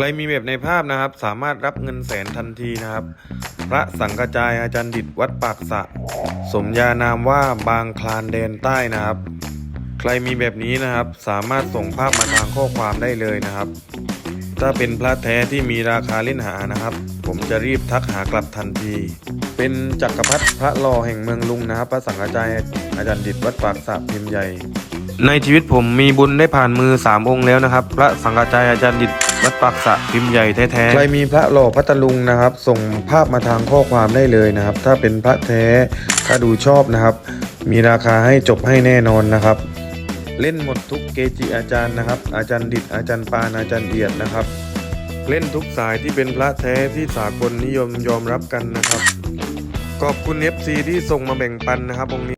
ใครมีแบบในภาพนะครับ สามารถรับเงินแสนทันทีนะครับ พระสังกจายอาจารย์ดิตวัดปากสะ สมญานามว่าบางคลานแดนใต้นะครับ ใครมีแบบนี้นะครับ สามารถส่งภาพมาทางข้อความได้เลยนะครับ ถ้าเป็นพระแท้ที่มีราคาเล่นหานะครับ ผมจะรีบทักหากลับทันที เป็นจักรพรรดิพระลอแห่งเมืองลุงนะครับ พระสังฆจายอาจารย์ดิตวัดปากสะพิมพ์ใหญ่ ในชีวิตผมมีบุญได้ผ่านมือสามองค์แล้วนะครับ พระสังฆจายอาจารย์ดิตวัดปากสะพิมพ์ใหญ่แท้ๆ ใครมีพระหล่อพัทลุงนะครับ ส่งภาพมาทางข้อความได้เลยนะครับ ถ้าเป็นพระแท้ถ้าดูชอบนะครับ มีราคาให้จบให้แน่นอนนะครับ เล่นหมดทุกเกจิอาจารย์นะครับ อาจารย์ดิตอาจารย์ปานอาจารย์เอียดนะครับ เล่นทุกสายที่เป็นพระแท้ที่สากลนิยมยอมรับกันนะครับ ขอบคุณ FC ที่ส่งมาแบ่งปันนะครับองค์นี้